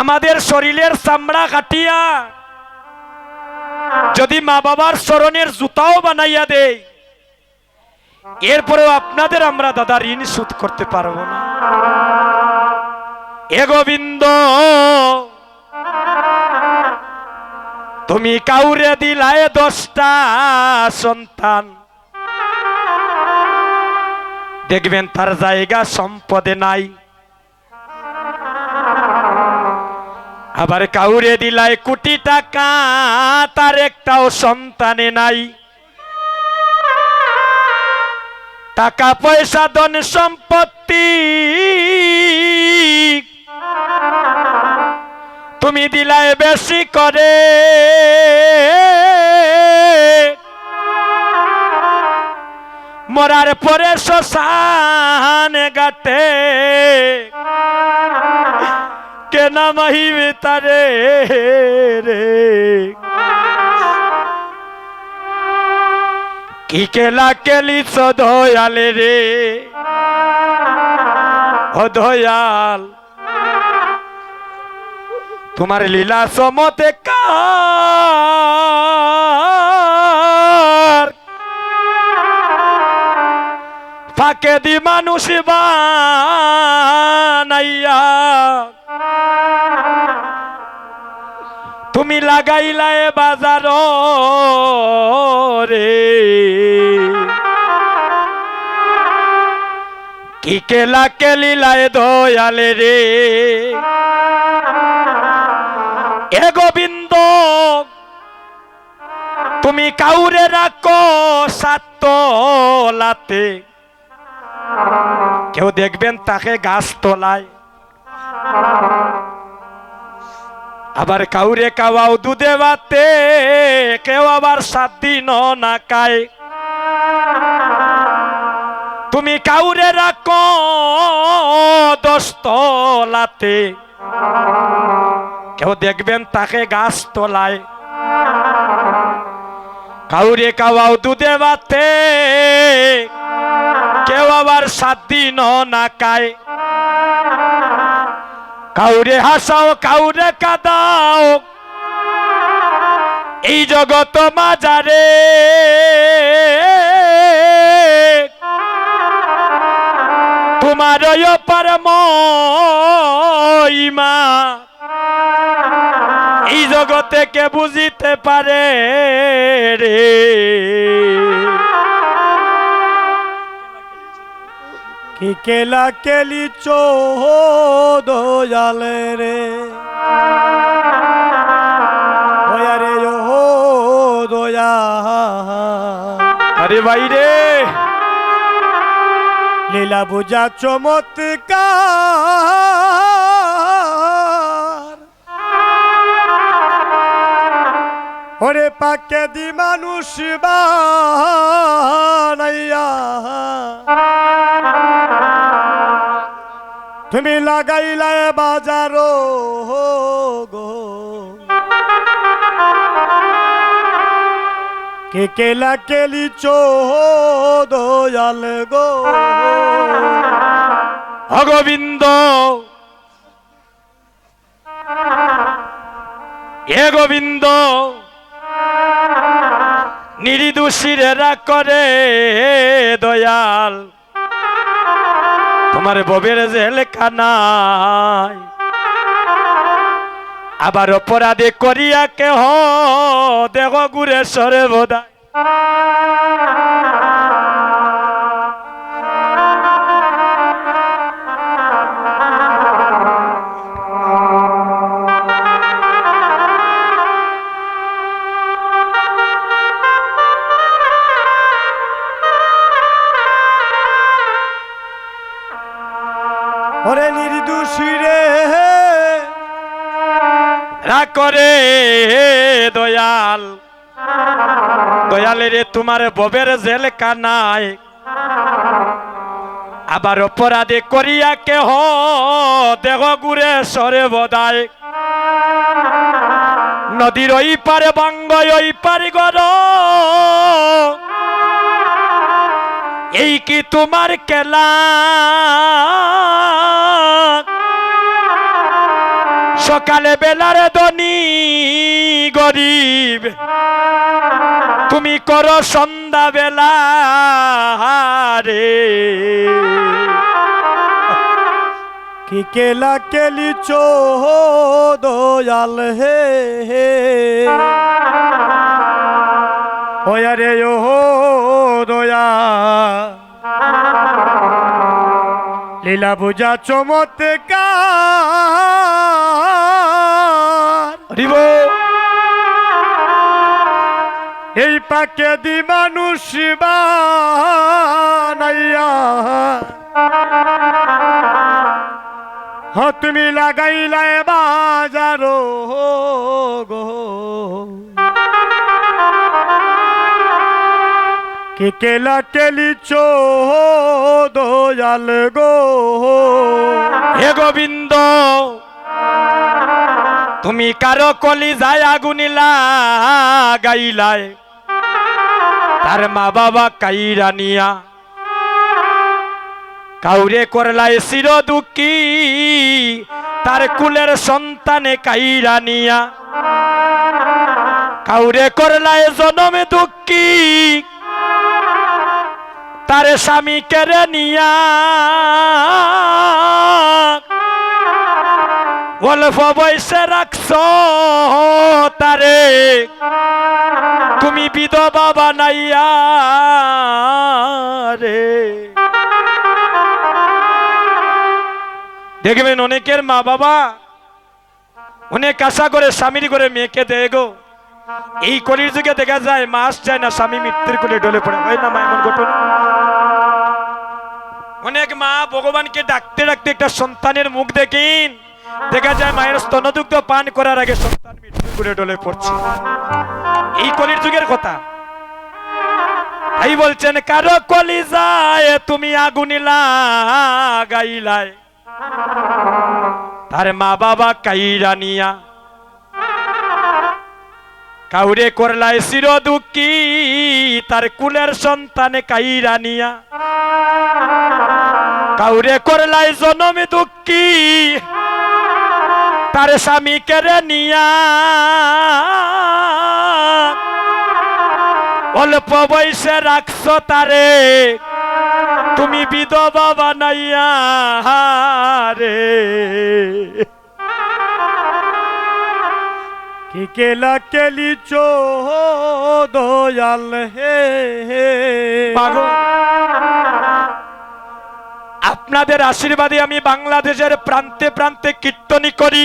আমাদের শরীরের চামড়া কাটিয়া যদি মা বাবার স্মরণের জুতাও বানাইয়া দেয় এরপরেও আপনাদের আমরা দাদা ঋণ শোধ করতে পারব না। এ গোবিন্দ, তুমি কাউরে দিলায় দশটা সন্তান। দেখবেন তার জায়গা সম্পদে নাই। আবার কাউরে দিলাই কোটি টাকা, তার একটাও সন্তানে নাই। টাকা পয়সা, ধন সম্পত্তি। তুমি দিলাই বেশি করে। মরার পরে শ্মশান গাটে কেনা মাহিবে তারে রে কি কেলা কেলি দয়ালে রে ও দয়াল তোমার লীলা সমতে কার ফাঁকে দি মানুষ বানাইয়া তুমি লাগাইলায় বাজার রে। কি কেলা কেলিলায় দয়ালে রে। এ গোবিন্দ, তুমি কাউরে রাখো সাতলাতে কেউ দেখবেন তাকে গাছ তোলায়। আবার কাউরে কাওয়াও দুধে বাতে, কেউ আবার সাত দিন না কায় তুমি কাউরে রাখো দস্তলাতে কেউ দেখবেন তাকে গাছ তোলায়। কাউরে কাওয়াও দুধে বাতে, কেউ আবার সাত দিন না কায় কাউরে হাসাও, কাউরে কাদাও। এই জগত মাজারে। তোমার মা এই জগতে কে বুঝিতে পারে রে? কেলা কেলি চো দয়ালে রে। দয়া রে ও দয়া। আরে ভাই রে। লীলা বুঝা চমৎকার। ওরে পাকে দি মানুষ বানাইয়া। তুমি লাগাইলা বাজারো গো। কে কেলা কেলি চো দয়াল গো। অগোবিন্দ। এ গোবিন্দ নিরিদুষিরেরা করে দয়াল। তোমার ববের যে লেখা নাই আবার অপরাধে করিয়া কেহ দেহ গুরে সরে বোধায়। রা করে দয়াল দয়ালে। রে তোমার ববের জেল কানায় আবার অপরাধে করিয়া কেহ দেহ গুরে সরে বদায়। নদীর ওই পারে বাঙ্গ ওই পারে গর এই কি তোমার কেলা? সকালে বেলার ধনী গরিব। তুমি করো সন্ধ্যা বেলা রে কি কেলা কেলি চো দয়াল হে হে। ওয়া রে ও দয়া। লীলা বুঝা চমৎকার। হরিব এই পাকে দি মানুষ বানাইয়া। হ তুমি লাগাইলায় বাজারো গো। কে কেলা কেলি গো। হে গোবিন্দ তুমি কারও কলি যায় আগুনিলা গাইলায় তার মা বাবা কাইরা নিয়া কাউরে করলাই চির দুঃখী তার কুলের সন্তানে কাইরা নিয়া কাউরে করলাই জনমে দুঃখী। তার স্বামী কেড়ে নিয়া তুমি বিধবা বানাইয়া রে। দেখবেন অনেকের মা বাবা অনেক আশা করে স্বামীর করে মেয়েকে দেয় গো। এই কলির যুগে দেখা যায় মাস যায় না, স্বামী মৃত্যুর কোলে ডলে পড়ে। হয় না, মা, এমন ঘটনা? অনেক মা ভগবানকে ডাকতে ডাকতে একটা সন্তানের মুখ দেখেন। দেখা যায় মায়ের স্তনদুগ্ধ পান করার আগে সন্তান মৃত্যুর কোলে ডলে পড়ছে। এই কলির যুগের কথা। তাই বলছেন, কারও কলি যায়, তুমি আগুনিলা গাইলায় তার মা বাবা কাইরা নিয়া কাউরে করলাই চির দুঃখী তার কুলের সন্তানে কাইরা নিয়া। কাউরে করলাই জনমে দুঃখী তার স্বামী কেড়ে নিয়া। অল্প বয়সে রাখছ তারে। তুমি বিধবা বানাইয়া রে কি কেলা কেলি চো দয়াল হে। হে। আপনাদের আশীর্বাদে আমি বাংলাদেশের প্রান্তে প্রান্তে কীর্তনী করি।